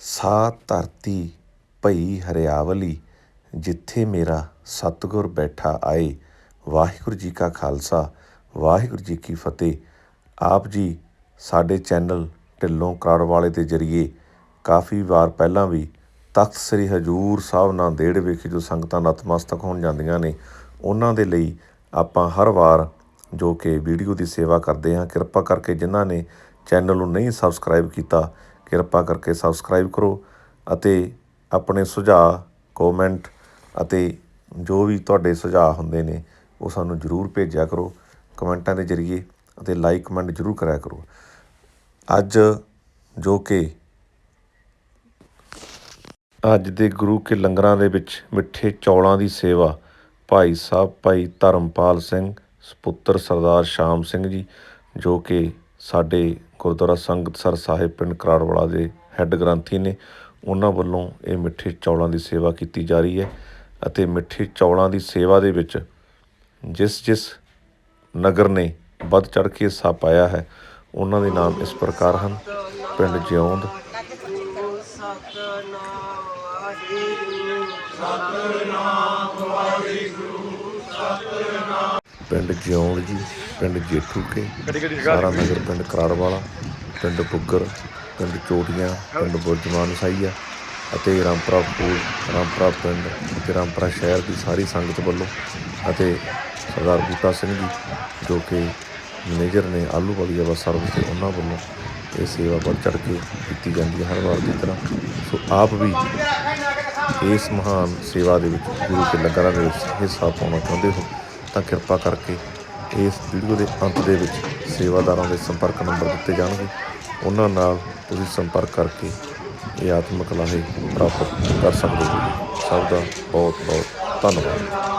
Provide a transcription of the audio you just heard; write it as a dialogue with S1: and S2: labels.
S1: ਸਾ ਧਰਤੀ ਭਈ ਹਰਿਆਵਲੀ, ਜਿੱਥੇ ਮੇਰਾ ਸਤਿਗੁਰ ਬੈਠਾ ਆਏ। ਵਾਹਿਗੁਰੂ ਜੀ ਕਾ ਖਾਲਸਾ, ਵਾਹਿਗੁਰੂ ਜੀ ਕੀ ਫਤਿਹ। ਆਪ ਜੀ ਸਾਡੇ ਚੈਨਲ ਢਿੱਲੋਂ ਵਾਲੇ ਦੇ ਜਰੀਏ ਕਾਫੀ ਵਾਰ ਪਹਿਲਾਂ ਵੀ ਤਖਤ ਸ੍ਰੀ ਹਜੂਰ ਸਾਹਿਬ ਨਾਂਦੇੜ ਵਿਖੇ ਜੋ ਸੰਗਤਾਂ ਨਤਮਸਤਕ ਹੋਣ ਜਾਂਦੀਆਂ ਨੇ, ਉਹਨਾਂ ਦੇ ਲਈ ਆਪਾਂ ਹਰ ਵਾਰ ਜੋ ਕਿ ਵੀਡੀਓ ਦੀ ਸੇਵਾ ਕਰਦੇ ਹਾਂ। ਕਿਰਪਾ ਕਰਕੇ ਜਿਨ੍ਹਾਂ ਨੇ ਚੈਨਲ ਨੂੰ ਨਹੀਂ ਸਬਸਕ੍ਰਾਈਬ ਕੀਤਾ ਕਿਰਪਾ ਕਰਕੇ ਸਬਸਕ੍ਰਾਈਬ ਕਰੋ ਅਤੇ ਆਪਣੇ ਸੁਝਾਅ ਕਮੈਂਟ ਅਤੇ ਜੋ ਵੀ ਤੁਹਾਡੇ ਸੁਝਾਅ ਹੁੰਦੇ ਨੇ, ਉਹ ਸਾਨੂੰ ਜ਼ਰੂਰ ਭੇਜਿਆ ਕਰੋ। ਕਮੈਂਟਾਂ ਦੇ ਜ਼ਰੀਏ ਅਤੇ ਲਾਈਕ ਕਮੈਂਟ ਜ਼ਰੂਰ ਕਰਿਆ ਕਰੋ। ਅੱਜ ਜੋ ਕਿ ਅੱਜ ਦੇ ਗੁਰੂ ਕੇ ਲੰਗਰਾਂ ਦੇ ਵਿੱਚ ਮਿੱਠੇ ਚੌਲਾਂ ਦੀ ਸੇਵਾ ਭਾਈ ਸਾਹਿਬ, ਭਾਈ ਧਰਮਪਾਲ ਸਿੰਘ ਸੁਪੁੱਤਰ ਸਰਦਾਰ ਸ਼ਾਮ ਸਿੰਘ ਜੀ, ਜੋ ਕਿ ਸਾਡੇ ਗੁਰਦੁਆਰਾ ਸੰਗਤਸਰ ਸਾਹਿਬ ਪਿੰਡ ਕਰਾੜਵਾਲਾ ਦੇ ਹੈੱਡ ਗ੍ਰੰਥੀ ਨੇ ਉਹਨਾਂ ਵੱਲੋਂ ਇਹ ਮਿੱਠੇ ਚੌਲਾਂ ਦੀ ਸੇਵਾ ਕੀਤੀ ਜਾ ਰਹੀ ਹੈ ਅਤੇ ਮਿੱਠੇ ਚੌਲਾਂ ਦੀ ਸੇਵਾ ਦੇ ਵਿੱਚ ਜਿਸ ਜਿਸ ਨਗਰ ਨੇ ਵੱਧ ਚੜ ਕੇ ਹਿੱਸਾ ਪਾਇਆ ਹੈ, ਉਹਨਾਂ ਦੇ ਨਾਮ ਇਸ ਪ੍ਰਕਾਰ ਹਨ। ਪਿੰਡ ਜਿਉਂਦ। ਪਿੰਡ ਜਿਉਂਦ ਜੀ, ਪਿੰਡ ਜੇਠੂਕੇ, ਸਾਰਾ ਨਗਰ ਪਿੰਡ ਕਰਾੜਵਾਲਾ, ਪਿੰਡ ਬੁੱਗਰ ਪਿੰਡ ਚੋਟੀਆਂ, ਪਿੰਡ ਬੁਰਜਮਾਨ ਸਾਈਆ ਅਤੇ ਰਾਮਪੁਰਾ ਫੂਲ ਰਾਮਪੁਰਾ ਪਿੰਡ ਅਤੇ ਰਾਮਪੁਰਾ ਸ਼ਹਿਰ ਦੀ ਸਾਰੀ ਸੰਗਤ ਵੱਲੋਂ ਅਤੇ ਸਰਦਾਰ ਬੂਟਾ ਸਿੰਘ ਜੀ, ਜੋ ਕਿ ਮੈਨੇਜਰ ਨੇ ਆਲੂ ਵਾਲੀ ਆਵਾ ਸਰਵਿਸ ਤੇ ਉਹਨਾਂ ਵੱਲੋਂ ਇਹ ਸੇਵਾ ਵੱਧ ਚੜ ਕੇ ਕੀਤੀ ਜਾਂਦੀ ਹੈ ਹਰ ਵਾਰ ਦੀ ਤਰ੍ਹਾਂ। ਸੋ ਆਪ ਵੀ ਇਸ ਮਹਾਨ ਸੇਵਾ ਦੇ ਵਿੱਚ ਗੁਰੂ ਕੇ ਲੰਗਰਾਂ ਦੇ ਵਿੱਚ ਹਿੱਸਾ ਪਾਉਣਾ ਚਾਹੁੰਦੇ ਹੋ। ਤਾਂ ਕਿਰਪਾ ਕਰਕੇ ਇਸ ਵੀਡੀਓ ਦੇ ਅੰਤ ਦੇ ਵਿੱਚ ਸੇਵਾਦਾਰਾਂ ਦੇ ਸੰਪਰਕ ਨੰਬਰ ਦਿੱਤੇ ਜਾਣਗੇ। ਉਹਨਾਂ ਨਾਲ ਤੁਸੀਂ ਸੰਪਰਕ ਕਰਕੇ ਇਹ ਆਤਮਿਕ ਲਾਹੇ ਪ੍ਰਾਪਤ ਕਰ ਸਕਦੇ ਹੋ। ਸਭ ਦਾ ਬਹੁਤ ਬਹੁਤ ਧੰਨਵਾਦ।